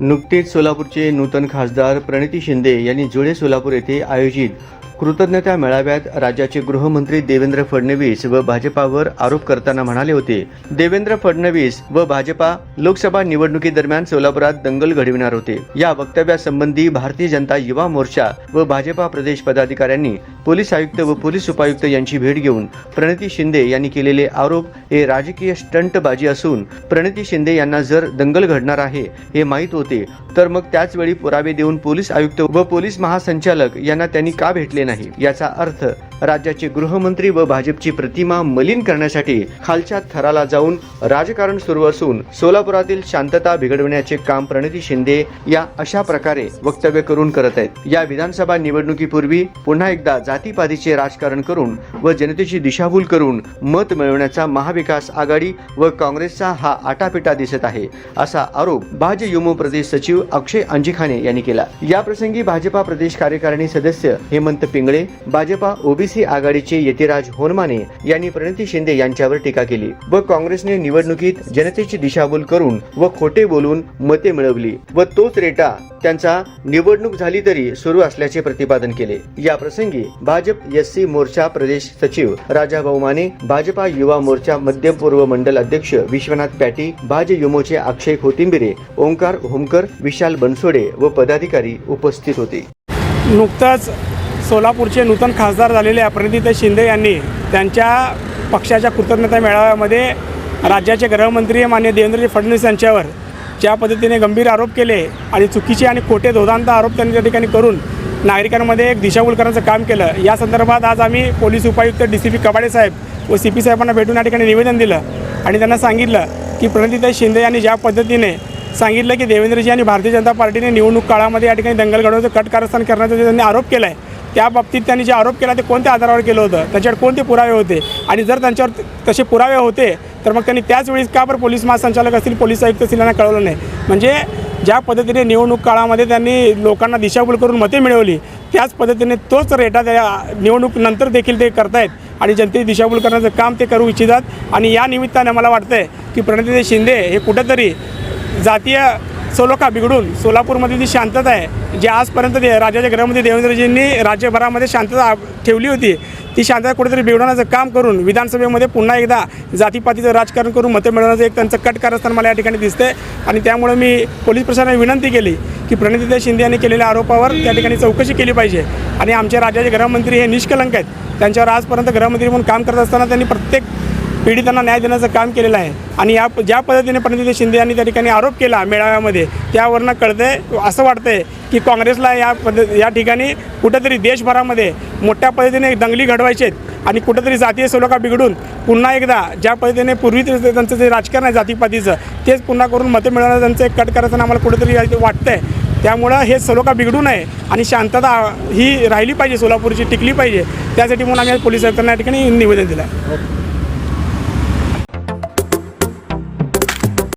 नुकतेच सोलापूरचे नूतन खासदार प्रणिती शिंदे यांनी जुळे सोलापूर येथे आयोजित कृतज्ञता मेळाव्यात राज्याचे गृहमंत्री देवेंद्र फडणवीस व भाजपावर आरोप करताना म्हणाले होते देवेंद्र फडणवीस व भाजपा लोकसभा निवडणुकीदरम्यान सोलापुरात दंगल घडविणार होते. या वक्तव्यासंबंधी भारतीय जनता युवा मोर्चा व भाजपा प्रदेश पदाधिकाऱ्यांनी पोलीस आयुक्त व पोलीस उपायुक्त यांची भेट घेऊन प्रणिती शिंदे यांनी केलेले आरोप हे राजकीय स्टंटबाजी असून प्रणिती शिंदे यांना जर दंगल घडणार आहे हे माहीत होते तर मग त्याचवेळी पुरावे देऊन पोलीस आयुक्त व पोलीस महासंचालक यांना त्यांनी का भेटले नाही याचा अर्थ राज्याचे गृहमंत्री व भाजपची प्रतिमा मलिन करण्यासाठी खालच्या थराला जाऊन राजकारण सुरू असून सोलापुरातील शांतता बिघडविण्याचे काम प्रणिती शिंदे या अशा प्रकारे वक्तव्य करून करत आहेत. या विधानसभा निवडणुकीपूर्वी पुन्हा एकदा जातीपातीचे राजकारण करून व जनतेची दिशाभूल करून मत मिळवण्याचा महाविकास आघाडी व काँग्रेसचा हा आटापिटा दिसत आहे असा आरोप भाजप युमो प्रदेश सचिव अक्षय अंजिखाने यांनी केला. याप्रसंगी भाजपा प्रदेश कार्यकारिणी सदस्य हेमंत पिंगळे भाजपा ओबी ओबीसी आघाडीचे यतिराज होनमाने यांनी प्रणिती शिंदे यांच्यावर टीका केली व काँग्रेसने निवडणुकीत जनतेची दिशाभूल करून व खोटे बोलून मते मिळवली व तोच रेटा त्यांचा निवडणूक झाली तरी सुरू असल्याचे प्रतिपादन केले. या प्रसंगी भाजप एस सी मोर्चा प्रदेश सचिव राजा माने भाजपा युवा मोर्चा मध्य पूर्व मंडल अध्यक्ष विश्वनाथ पॅटी भाज युमोचे अक्षय खोतिंबिरे ओंकार होमकर विशाल बनसोडे व पदाधिकारी उपस्थित होते. नुकताच सोलापूरचे नूतन खासदार झालेले प्रणितीताई शिंदे यांनी त्यांच्या पक्षाच्या कृतज्ञता मेळाव्यामध्ये राज्याचे गृहमंत्री मान्य देवेंद्रजी फडणवीस यांच्यावर ज्या पद्धतीने गंभीर आरोप केले आणि चुकीचे आणि खोटे धोदांत आरोप त्यांनी त्या ठिकाणी करून नागरिकांमध्ये एक दिशाभूल करण्याचं काम केलं. या संदर्भात आज आम्ही पोलीस उपायुक्त डी सी पी कबाडे साहेब व सी पी साहेबांना भेटून या ठिकाणी निवेदन दिलं आणि त्यांना सांगितलं की प्रणितीताई शिंदे यांनी ज्या पद्धतीने सांगितलं की देवेंद्रजी आणि भारतीय जनता पार्टीने निवडणूक काळामध्ये या ठिकाणी दंगल घडवण्याचं कट कारस्थान करण्याचा जे त्यांनी आरोप केला आहे त्या बाबतीत त्यांनी जे आरोप केला ते कोणत्या आधारावर केलं होतं? त्याच्यावर कोणते पुरावे होते? आणि जर त्यांच्यावर तसे पुरावे होते तर मग त्यांनी त्याच वेळी का बरं पोलीस महासंचालक असतील पोलीस आयुक्त असतील यांना कळवलं नाही? म्हणजे ज्या पद्धतीने निवडणूक काळामध्ये त्यांनी लोकांना दिशाभूल करून मते मिळवली त्याच पद्धतीने तोच रेटा त्या निवडणूक नंतर देखील ते करतायत आणि जनतेची दिशाभूल करण्याचं काम ते करू इच्छितात. आणि या निमित्ताने मला वाटतंय की प्रणिती शिंदे हे कुठंतरी जातीय सोलोखा बिघडून सोलापूरमध्ये जी शांतता आहे जी आजपर्यंत दे राज्याच्या गृहमंत्री देवेंद्रजींनी राज्यभरामध्ये शांतता ठेवली होती ती शांतता कुठेतरी बिघडवण्याचं काम करून विधानसभेमध्ये पुन्हा एकदा जातीपातीचं राजकारण करून मतं मिळवण्याचं एक त्यांचं कट कारस्थान मला या ठिकाणी दिसते आणि त्यामुळे मी पोलीस प्रशासनाने विनंती केली की प्रणितीताई शिंदे यांनी केलेल्या आरोपावर त्या ठिकाणी चौकशी केली पाहिजे. आणि आमच्या राज्याचे गृहमंत्री हे निष्कलंक आहेत. त्यांच्यावर आजपर्यंत गृहमंत्री म्हणून काम करत असताना त्यांनी प्रत्येक पीडितांना न्याय देण्याचं काम केलेलं आहे. आणि या ज्या पद्धतीने प्रणिती शिंदे यांनी त्या ठिकाणी आरोप केला मेळाव्यामध्ये त्यावरनं कळतंय असं वाटतंय की काँग्रेसला या पद्धत या ठिकाणी कुठंतरी देशभरामध्ये मोठ्या पद्धतीने दंगली घडवायचे आहेत आणि कुठंतरी जातीय सलोखा बिघडून पुन्हा एकदा ज्या पद्धतीने पूर्वी त्यांचं जे राजकारण आहे जातीपातीचं तेच पुन्हा करून मतं मिळवणं त्यांचं एक कट करायचं आम्हाला कुठंतरी वाटतंय. त्यामुळं हे सलोखा बिघडू नये आणि शांतता ही राहिली पाहिजे सोलापूरची टिकली पाहिजे. त्यासाठी म्हणून आम्ही पोलीस आयुक्तांना या ठिकाणी निवेदन दिलं आहे.